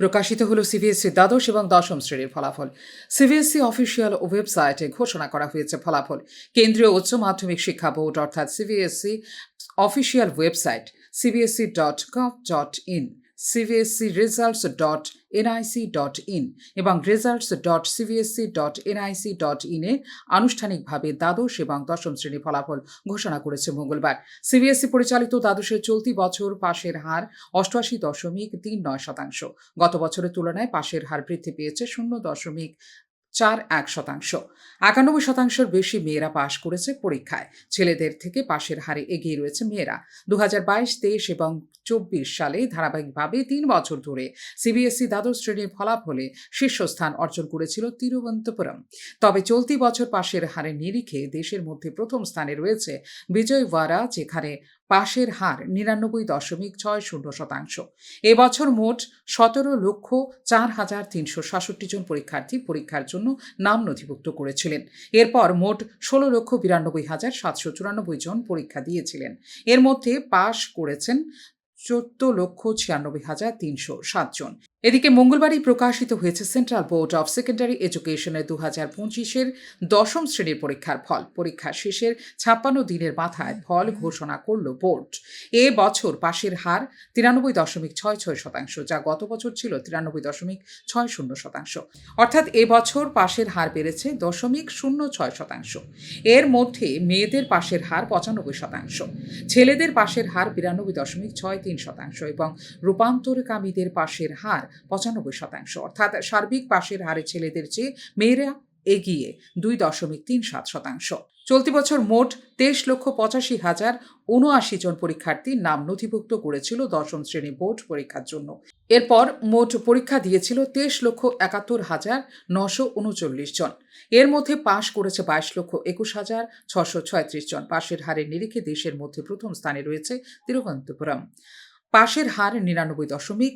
প্রকাশিত হল সিবিএসসি দ্বাদশ এবং দশম শ্রেণির ফলাফল। সিবিএসসি অফিসিয়াল ওয়েবসাইটে ঘোষণা করা হয়েছে ফলাফল। কেন্দ্রীয় উচ্চ মাধ্যমিক শিক্ষা বোর্ড, অর্থাৎ CBSE official website CBSE dot gov dot in. CBSE results dot NIC dot in এবং results dot CBSE dot NIC dot ইনে আনুষ্ঠানিকভাবে দ্বাদশ এবং দশম শ্রেণি ফলাফল ঘোষণা করেছে মঙ্গলবার। সিবিএসসি পরিচালিত দ্বাদশের চলতি বছর পাশের হার অষ্টআশি দশমিক তিন নয় শতাংশ। গত বছরের তুলনায় পাশের হার বৃদ্ধি পেয়েছে শূন্য দশমিক চার এক শতাংশ। একানব্বই শতাংশের বেশি মেয়েরা পাশ করেছে পরীক্ষায়। ছেলেদের থেকে পাশের হারে এগিয়ে রয়েছে মেয়েরা। দু হাজার বাইশ, তেইশ এবং চব্বিশ সালে ধারাবাহিকভাবে তিন বছর ধরে সিবিএসই দ্বাদশ শ্রেণির ফলাফলে শীর্ষস্থান অর্জন করেছিল তিরুবন্তপুরম তবে চলতি বছর পাশের হারের নিরিখে দেশের মধ্যে প্রথম স্থানে রয়েছে বিজয়ওয়াড়া, যেখানে পাশের হার নিরানব্বই দশমিক ছয় শূন্য শতাংশ। এবছর মোট সতেরো লক্ষ চার হাজার তিনশো সাতষট্টি জন পরীক্ষার্থী পরীক্ষার জন্য নাম নথিভুক্ত করেছিলেন। এরপর মোট ষোলো লক্ষ বিরানব্বই হাজার সাতশো চুরানব্বই জন পরীক্ষা দিয়েছিলেন। এর মধ্যে পাশ করেছেন চোদ্দ লক্ষ ছিয়ানব্বই হাজার তিনশো সাতজন এদিকে মঙ্গলবারই প্রকাশিত হয়েছে সেন্ট্রাল বোর্ড অফ সেকেন্ডারি এডুকেশনের দু হাজার পঁচিশের দশম শ্রেণির পরীক্ষার ফল। পরীক্ষা শেষের ছাপ্পান্ন দিনের মাথায় ফল ঘোষণা করল বোর্ড। এ বছর পাশের হার তিরানব্বই দশমিক ছয় ছয় শতাংশ, যা গত বছর ছিল তিরানব্বই দশমিক ছয় শূন্য শতাংশ। অর্থাৎ এ বছর পাশের হার বেড়েছে দশমিক শূন্য ছয় শতাংশ। এর মধ্যে মেয়েদের পাশের হার পঁচানব্বই শতাংশ, ছেলেদের পাশের হার বিরানব্বই দশমিক ছয় তিন শতাংশ এবং রূপান্তরকামীদের পাশের হার পঁচানব্বই শতাংশ। অর্থাৎ সার্বিক পাশের হারে ছেলেদের চেয়ে মেয়েরা এগিয়ে দুই দশমিক তিন সাত শতাংশ। চলতি বছর মোট তেইশ লক্ষ পঁচাশি হাজার উনআশি জন পরীক্ষার্থী নাম নথিভুক্ত করেছিল দশম শ্রেণি বোর্ড পরীক্ষার জন্য। এরপর মোট পরীক্ষা দিয়েছিল তেইশ লক্ষ একাত্তর হাজার নশো উনচল্লিশ জন। এর মধ্যে পাশ করেছে বাইশ লক্ষ একুশ হাজার ছশো ছয়ত্রিশ জন। পাশের হারের নিরিখে দেশের মধ্যে প্রথম স্থানে রয়েছে তিরুবন্তপুরম পাশের হার নিরানব্বই দশমিক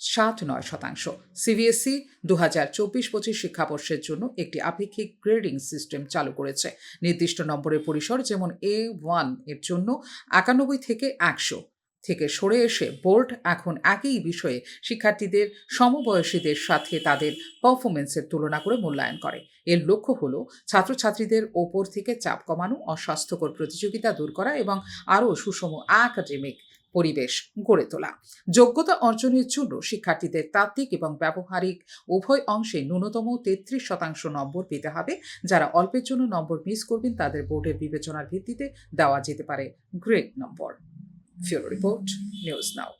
সাত নয় শতাংশ। সিবিএসই দু হাজার চব্বিশ পঁচিশ শিক্ষাবর্ষের জন্য একটি আপেক্ষিক গ্রেডিং সিস্টেম চালু করেছে। নির্দিষ্ট নম্বরের পরিসর যেমন এ ওয়ানের জন্য একানব্বই থেকে একশো থেকে সরে এসে বোর্ড এখন একই বিষয়ে শিক্ষার্থীদের, সমবয়সীদের সাথে তাদের পারফরমেন্সের তুলনা করে মূল্যায়ন করে। এর লক্ষ্য হল ছাত্রছাত্রীদের ওপর থেকে চাপ কমানো, অস্বাস্থ্যকর প্রতিযোগিতা দূর করা এবং আরও সুষম একাডেমিক পরিবেশ গড়ে তোলা। যোগ্যতা অর্জনের জন্য শিক্ষার্থীদের তাত্ত্বিক এবং ব্যবহারিক উভয় অংশে ন্যূনতম তেত্রিশ শতাংশ নম্বর পেতে হবে। যারা অল্পের জন্য নম্বর মিস করবেন, তাদের বোর্ডের বিবেচনার ভিত্তিতে দেওয়া যেতে পারে গ্রেড নম্বর ফিউরো রিপোর্ট, নিউজ নাও।